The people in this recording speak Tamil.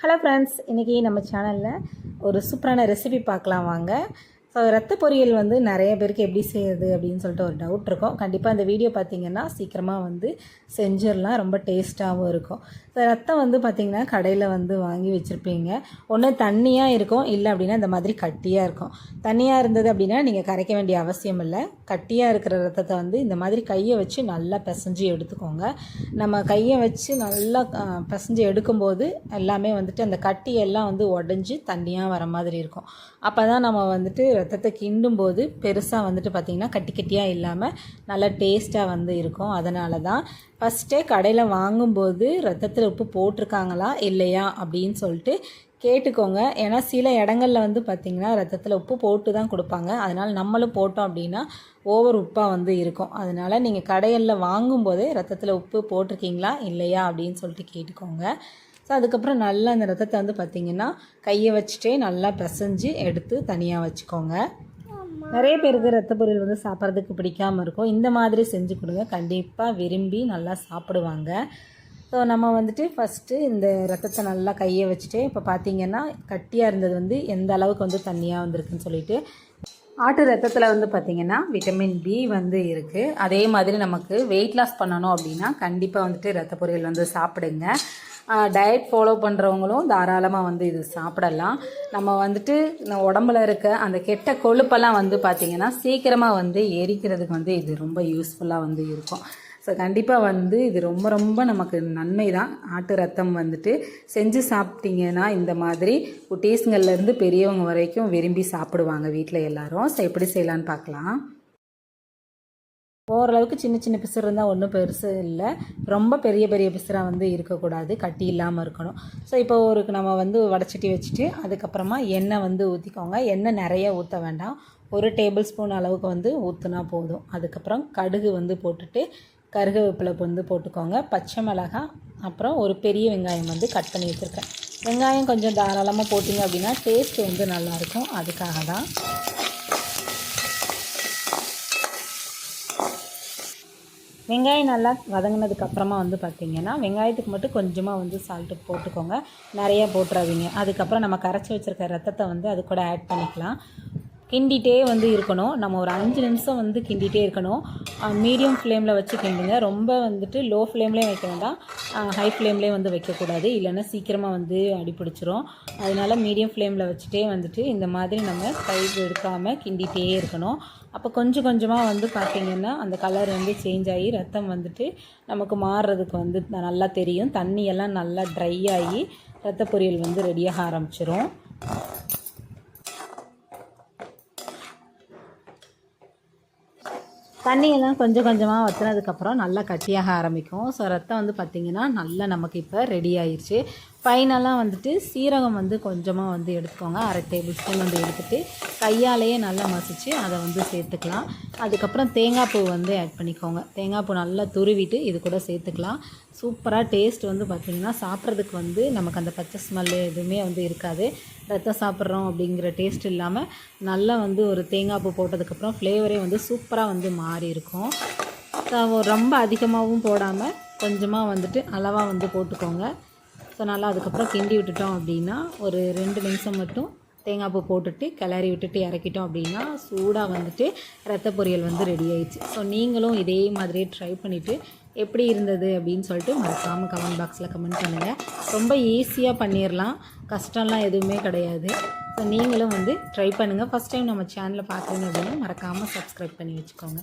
ஹலோ ஃப்ரெண்ட்ஸ் இன்றைக்கி நம்ம சேனலில் ஒரு சூப்பரான ரெசிபி பார்க்கலாம் வாங்க. ரத்த பொரியல் வந்து நிறைய பேருக்கு எப்படி செய்யுது அப்படின்னு சொல்லிட்டு ஒரு டவுட் இருக்கும். கண்டிப்பாக இந்த வீடியோ பார்த்தீங்கன்னா சீக்கிரமாக வந்து செஞ்சிடலாம். ரொம்ப டேஸ்ட்டாகவும் இருக்கும். ஸோ ரத்தம் வந்து பார்த்திங்கன்னா கடையில் வந்து வாங்கி வச்சுருப்பீங்க. ஒன்று தண்ணியாக இருக்கும். இல்லை அப்படின்னா இந்த மாதிரி கட்டியாக இருக்கும். தண்ணியாக இருந்தது அப்படின்னா நீங்கள் கரைக்க வேண்டிய அவசியம் இல்லை. கட்டியாக இருக்கிற ரத்தத்தை வந்து இந்த மாதிரி கையை வச்சு நல்லா பிசைஞ்சு எடுத்துக்கோங்க. நம்ம கையை வச்சு நல்லா பிசைஞ்சு எடுக்கும்போது எல்லாமே வந்துட்டு அந்த கட்டியெல்லாம் வந்து உடஞ்சி தண்ணியாக வர மாதிரி இருக்கும். அப்போ தான் நம்ம வந்துட்டு ரத்தத்தை கிண்டும் போது பெருசாக வந்துட்டு பார்த்திங்கன்னா கட்டி கட்டியாக இல்லாமல் நல்லா டேஸ்ட்டாக வந்து இருக்கும். அதனால தான் ஃபஸ்ட்டே கடையில் வாங்கும்போது ரத்தத்தில் உப்பு போட்டிருக்காங்களா இல்லையா அப்படின்னு சொல்லிட்டு கேட்டுக்கோங்க. ஏன்னா சில இடங்கள்ல வந்து பார்த்திங்கன்னா ரத்தத்தில் உப்பு போட்டு தான் கொடுப்பாங்க. அதனால் நம்மளும் போட்டோம் அப்படின்னா ஓவர் உப்பாக வந்து இருக்கும். அதனால் நீங்கள் கடைகளில் வாங்கும்போதே ரத்தத்தில் உப்பு போட்டிருக்கீங்களா இல்லையா அப்படின்னு சொல்லிட்டு கேட்டுக்கோங்க. ஸோ அதுக்கப்புறம் நல்லா அந்த ரத்தத்தை வந்து பார்த்திங்கன்னா கையை வச்சுட்டே நல்லா பிசைஞ்சு எடுத்து தனியாக வச்சுக்கோங்க. நிறைய பேருக்கு ரத்த பொரியல் வந்து சாப்பிட்றதுக்கு பிடிக்காமல் இருக்கும். இந்த மாதிரி செஞ்சு கொடுங்க. கண்டிப்பாக விரும்பி நல்லா சாப்பிடுவாங்க. ஸோ நம்ம வந்துட்டு ஃபஸ்ட்டு இந்த ரத்தத்தை நல்லா கையை வச்சுட்டு இப்போ பார்த்தீங்கன்னா கட்டியாக இருந்தது வந்து எந்த அளவுக்கு வந்து தண்ணியாக வந்திருக்குன்னு சொல்லிட்டு ஆட்டு ரத்தத்தில் வந்து பார்த்திங்கன்னா விட்டமின் பி வந்து இருக்குது அதே மாதிரி நமக்கு வெயிட் லாஸ் பண்ணணும் அப்படின்னா கண்டிப்பாக வந்துட்டு ரத்த பொரியல் வந்து சாப்பிடுங்க. டயட் ஃபாலோ பண்ணுறவங்களும் தாராளமாக வந்து இது சாப்பிடலாம். நம்ம வந்துட்டு உடம்புல இருக்க அந்த கெட்ட கொழுப்பெல்லாம் வந்து பார்த்திங்கன்னா சீக்கிரமாக வந்து எரிக்கிறதுக்கு வந்து இது ரொம்ப யூஸ்ஃபுல்லாக வந்து இருக்கும். ஸோ கண்டிப்பாக வந்து இது ரொம்ப ரொம்ப நமக்கு நன்மை தான் ஆட்டு ரத்தம் வந்துட்டு செஞ்சு சாப்பிட்டீங்கன்னா இந்த மாதிரி குட்டீஸுங்கள்லேருந்து பெரியவங்க வரைக்கும் விரும்பி சாப்பிடுவாங்க வீட்டில் எல்லாரும். ஸோ எப்படி செய்யலான்னு பார்க்கலாம் ஓரளவுக்கு சின்ன சின்ன பிசுறு இருந்தால் ஒன்றும் பெருசு இல்லை. ரொம்ப பெரிய பெரிய பிசுறாக வந்து இருக்கக்கூடாது. கட்டி இல்லாமல் இருக்கணும். ஸோ இப்போ ஒரு நம்ம வந்து வடச்சட்டி வச்சுட்டு அதுக்கப்புறமா எண்ணெய் வந்து ஊற்றிக்கோங்க எண்ணெய் நிறைய ஊற்ற வேண்டாம். ஒரு டேபிள் ஸ்பூன் அளவுக்கு வந்து ஊற்றுனா போதும். அதுக்கப்புறம் கடுகு வந்து போட்டுட்டு கருகவேப்பிலை வந்து போட்டுக்கோங்க. பச்சை மிளகாய் அப்புறம் ஒரு பெரிய வெங்காயம் வந்து கட் பண்ணி வச்சுருக்கேன். வெங்காயம் கொஞ்சம் தாராளமாக போட்டிங்க அப்படின்னா டேஸ்ட் வந்து நல்லாயிருக்கும் அதுக்காக தான் வெங்காயம் நல்லா வதங்கினதுக்கு அப்புறமா வந்து பார்த்திங்கன்னா வெங்காயத்துக்கு மட்டும் கொஞ்சமாக வந்து சால்ட்டு போட்டுக்கோங்க. நிறைய போட்டுறாதீங்க. அதுக்கப்புறம் நம்ம கரைச்சி வச்சுருக்க ரத்தத்தை வந்து அது கூட ஆட் பண்ணிக்கலாம். கிண்டிகிட்டே வந்து இருக்கணும். நம்ம ஒரு அஞ்சு நிமிஷம் வந்து கிண்டிகிட்டே இருக்கணும். மீடியம் ஃப்ளேமில் வச்சு கிண்டுங்க. ரொம்ப வந்துட்டு லோ ஃப்ளேம்லேயும் வைக்க வேண்டாம். ஹை ஃப்ளேம்லேயும் வந்து வைக்கக்கூடாது இல்லைன்னா சீக்கிரமாக வந்து அடிப்பிடிச்சிரும் அதனால மீடியம் ஃப்ளேமில் வச்சுட்டே வந்துட்டு இந்த மாதிரி நம்ம கை எடுக்காமல் கிண்டிகிட்டே இருக்கணும். அப்போ கொஞ்சம் கொஞ்சமாக வந்து பார்த்திங்கன்னா அந்த கலர் வந்து சேஞ்ச் ஆகி ரத்தம் வந்துட்டு நமக்கு மாறுறதுக்கு வந்து நல்லா தெரியும். தண்ணியெல்லாம் நல்லா ட்ரை ஆகி ரத்த பொரியல் வந்து ரெடியாக ஆரம்பிச்சிரும். தண்ணியெல்லாம் கொஞ்சம் கொஞ்சமாக வற்றினதுக்கப்புறம் நல்லா கட்டியாக ஆரம்பிக்கும். ஸோ ரத்தம் வந்து பார்த்திங்கன்னா நல்லா நமக்கு இப்போ ரெடி ஆயிடுச்சு ஃபைனலாக வந்துட்டு சீரகம் வந்து கொஞ்சமாக வந்து எடுத்துக்கோங்க. அரை டேபிள் ஸ்பூன் வந்து எடுத்துகிட்டு கையாலேயே நல்லா மசிச்சு அதை வந்து சேர்த்துக்கலாம். அதுக்கப்புறம் தேங்காய் பூ வந்து ஆட் பண்ணிக்கோங்க. தேங்காய் பூ நல்லா துருவிட்டு இது கூட சேர்த்துக்கலாம். சூப்பராக டேஸ்ட் வந்து பார்த்திங்கன்னா சாப்பிட்றதுக்கு வந்து நமக்கு அந்த பச்சை ஸ்மெல்லு எதுவுமே வந்து இருக்காது. ரத்தம் சாப்பிட்றோம் அப்படிங்கிற டேஸ்ட் இல்லாமல் நல்லா வந்து ஒரு தேங்காய் பூ போட்டதுக்கப்புறம் ஃப்ளேவரே வந்து சூப்பராக வந்து மாறி மாதிரி இருக்கும். ரொம்ப அதிகமாகவும் போடாமல் கொஞ்சமாக வந்துட்டு அளவாக வந்து போட்டுக்கோங்க. ஸோ நல்லா அதுக்கப்புறம் கிண்டி விட்டுட்டோம் அப்படின்னா ஒரு ரெண்டு நிமிஷம் மட்டும் தேங்காய் பூ போட்டுட்டு கிளறி விட்டுட்டு இறக்கிட்டோம் அப்படின்னா சூடாக வந்துட்டு ரத்த பொரியல் வந்து ரெடி ஆயிடுச்சு. ஸோ நீங்களும் இதே மாதிரியே ட்ரை பண்ணிவிட்டு எப்படி இருந்தது அப்படின்னு சொல்லிட்டு மறக்காமல் கமெண்ட் பாக்ஸில் கமெண்ட் பண்ணுங்கள் ரொம்ப ஈஸியாக பண்ணிடலாம் கஷ்டம்லாம் எதுவுமே கிடையாது. ஸோ நீங்களும் வந்து ட்ரை பண்ணுங்கள் ஃபஸ்ட் டைம் நம்ம சேனலை பார்க்குறீங்க அப்படின்னா மறக்காமல் சப்ஸ்கிரைப் பண்ணி வச்சுக்கோங்க.